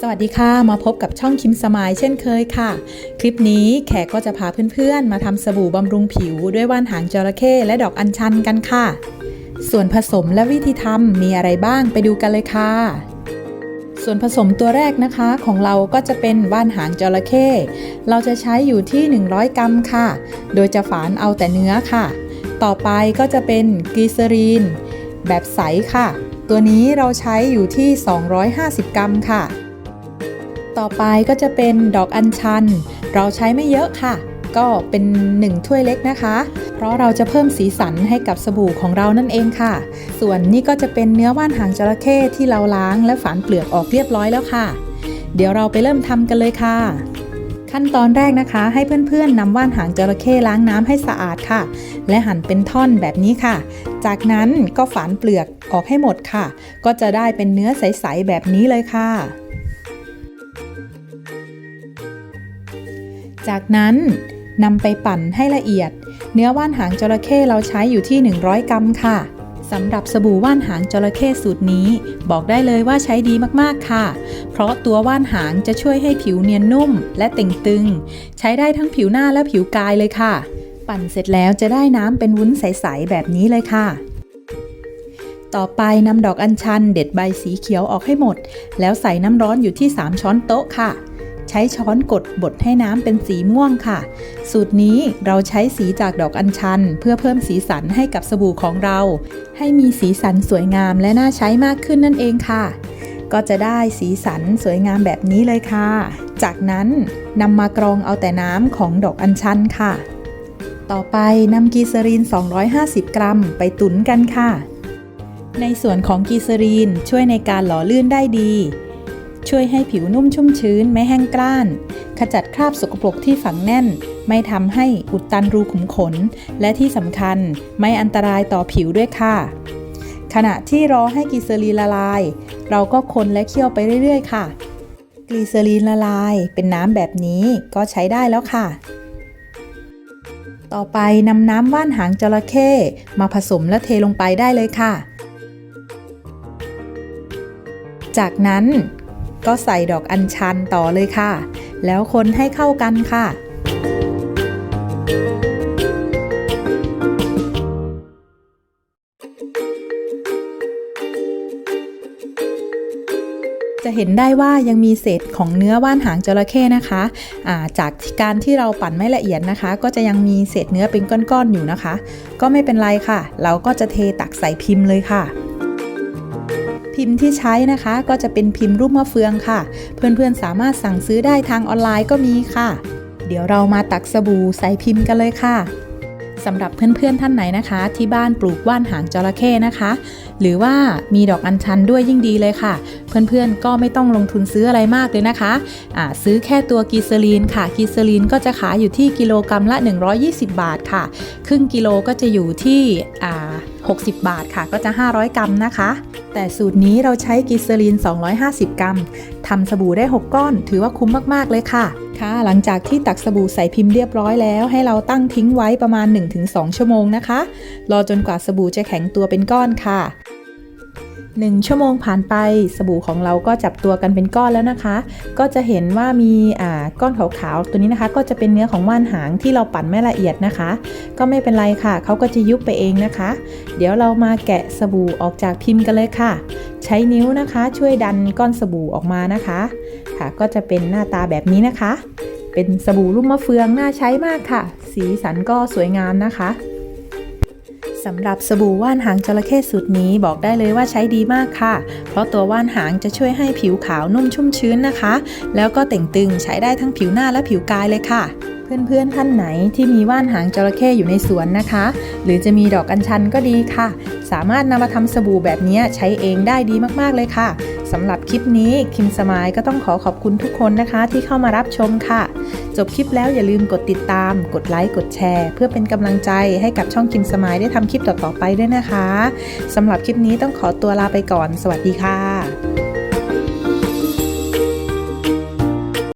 สวัสดีค่ะ มาพบกับช่องคิมสมายเช่นเคยค่ะ คลิปนี้แขกก็จะพาเพื่อนๆ มาทำสบู่บำรุงผิวด้วยว่านหางจระเข้และดอกอัญชันกันค่ะ ส่วนผสมและวิธีทำมีอะไรบ้างไปดูกันเลยค่ะ ส่วนผสมตัวแรกนะคะของเราก็จะเป็นว่านหางจระเข้เราจะใช้อยู่ที่ 100 กรัมค่ะ โดยจะฝานเอาแต่เนื้อค่ะ ต่อไปก็จะเป็นกลีเซอรีน แบบใสค่ะ ตัวนี้เราใช้อยู่ที่ 250 กรัมค่ะ ต่อไปก็จะเป็นดอกอัญชัน เราใช้ไม่เยอะค่ะ ก็เป็น 1 ถ้วยเล็กนะคะ เพราะเราจะเพิ่มสีสันให้กับสบู่ของเรานั่นเองค่ะ ส่วนนี้ก็จะเป็นเนื้อว่านหางจระเข้ที่เราล้างและฝานเปลือกออกเรียบร้อยแล้วค่ะ เดี๋ยวเราไปเริ่มทำกันเลยค่ะ ขั้นตอนแรกนะคะ ให้เพื่อนๆนำว่านหางจระเข้ล้างน้ำให้สะอาดค่ะ และหั่นเป็นท่อนแบบนี้ค่ะ จากนั้นก็ฝานเปลือกออกให้หมดค่ะ ก็จะได้เป็นเนื้อใสๆแบบนี้เลยค่ะ จากนั้นนำไปปั่นให้ละเอียด เนื้อว่านหางจระเข้เราใช้อยู่ที่ 100 กรัมค่ะ สำหรับสบู่ว่านหางจระเข้สูตรนี้ บอกได้เลยว่าใช้ดีมากๆค่ะ เพราะตัวว่านหางจะช่วยให้ผิวเนียนนุ่ม และเต่งตึง ใช้ได้ทั้งผิวหน้าและผิวกายเลยค่ะ ปั่นเสร็จแล้วจะได้น้ำเป็นวุ้นใสๆแบบนี้เลยค่ะ ต่อไปนำดอกอัญชัน เด็ดใบสีเขียวออกให้หมด แล้วใส่น้ำร้อนอยู่ที่ 3 ช้อนโต๊ะค่ะ ใช้ช้อนกดบดให้น้ำเป็นสีม่วงค่ะ สูตรนี้เราใช้สีจากดอกอัญชัน เพื่อเพิ่มสีสันให้กับสบู่ของเรา ให้มีสีสันสวยงามและน่าใช้มากขึ้นนั่นเองค่ะ ก็จะได้สีสันสวยงามแบบนี้เลยค่ะ จากนั้นนำมากรองเอาแต่น้ำของดอกอัญชันค่ะ ต่อไปนำกีซารีน 250 กรัม ไปตุ๋นกันค่ะ ในส่วนของกีซารีนช่วยในการหล่อลื่นได้ดี ช่วยให้ผิวนุ่มชุ่มชื้นไม่แห้งกร้าน ขจัดคราบสกปรกที่ฝังแน่น ไม่ทำให้อุดตันรูขุมขน และที่สำคัญไม่อันตรายต่อผิวด้วยค่ะ ขณะที่รอให้กลีเซอรีละลาย เราก็คนและเคี่ยวไปเรื่อยๆ ค่ะกลีเซอรีนละลายเป็นน้ำแบบนี้ก็ใช้ได้แล้วค่ะ ต่อไปนำน้ำว่านหางจระเข้มาผสมและเทลงไปได้เลยค่ะ จากนั้น ก็ใส่ดอกอัญชันต่อเลยค่ะ แล้วคนให้เข้ากันค่ะจะเห็นได้ว่ายังมีเศษของเนื้อว่านหางจระเข้นะคะะจากการที่เราปั่นไม่ละเอียดนะคะ ก็จะยังมีเศษเนื้อเป็นก้อนๆอยู่นะคะ ก็ไม่เป็นไรค่ะ เราก็จะเทตักใส่พิมพ์เลยค่ะ พิมพ์ที่ใช้นะคะก็จะเป็นพิมพ์รูปมะเฟืองค่ะ เพื่อนๆสามารถสั่งซื้อได้ทางออนไลน์ก็มีค่ะ เดี๋ยวเรามาตักสบู่ใส่พิมพ์กันเลยค่ะสำหรับเพื่อนๆท่านไหนนะคะ ที่บ้านปลูกว่านหางจระเข้นะคะ หรือว่ามีดอกอัญชันด้วยยิ่งดีเลยค่ะ เพื่อนๆก็ไม่ต้องลงทุนซื้ออะไรมากเลยนะคะะซื้อแค่ตัวกีเซอรีนค่ะกีเซอรีนก็จะขายอยู่ที่กิโลกรัมละ 120 บาทค่ะ ครึ่งกิโลก็จะอยู่ที่ 60 บาทค่ะก็จะ 500 กรัมนะคะ แต่สูตรนี้เราใช้กิเซอรีน 250 กรัมทำสบู่ได้ 6 ก้อน ถือว่าคุ้มมาก ๆ เลยค่ะ ค่ะ หลังจากที่ตักสบู่ใส่พิมพ์เรียบร้อยแล้ว ให้เราตั้งทิ้งไว้ประมาณ 1-2 ชั่วโมงนะคะ รอจนกว่าสบู่จะแข็งตัวเป็นก้อนค่ะ 1 ชั่วโมงผ่านไปสบู่ของเราก็จับตัวกันเป็นก้อนแล้วนะคะ ก็จะเห็นว่ามีอ่าก้อนขาวๆตัวนี้นะคะ ก็จะเป็นเนื้อของว่านหางที่เราปั่นไม่ละเอียดนะคะ ก็ไม่เป็นไรค่ะเขาก็จะยุบไปเองนะคะ เดี๋ยวเรามาแกะสบู่ออกจากพิมพ์กันเลยค่ะ ใช้นิ้วนะคะช่วยดันก้อนสบู่ออกมานะคะค่ะ ก็จะเป็นหน้าตาแบบนี้นะคะ เป็นสบู่รูปมะเฟืองน่าใช้มากค่ะ สีสันก็สวยงามนะคะ สำหรับสบู่ว่านหางจระเข้สูตรนี้บอกได้เลยว่าใช้ดีมากค่ะ เพราะตัวว่านหางจะช่วยให้ผิวขาวนุ่มชุ่มชื้นนะคะ แล้วก็เต่งตึงใช้ได้ทั้งผิวหน้าและผิวกายเลยค่ะ เพื่อนๆท่านไหนที่มีว่านหางจระเข้อยู่ในสวนนะคะ หรือจะมีดอกอัญชันก็ดีค่ะ สามารถนำมาทำสบู่แบบนี้ใช้เองได้ดีมากๆเลยค่ะ สำหรับคลิปนี้คิมสมายก็ต้องขอขอบคุณทุกคนนะคะ ที่เข้ามารับชมค่ะ จบคลิปแล้วอย่าลืมกดติดตาม กดไลค์กดแชร์ เพื่อเป็นกำลังใจให้กับช่องคิมสมายได้ทำคลิปต่อๆไปด้วยนะคะสำหรับคลิปนี้ต้องขอตัวลาไปก่อน สวัสดีค่ะ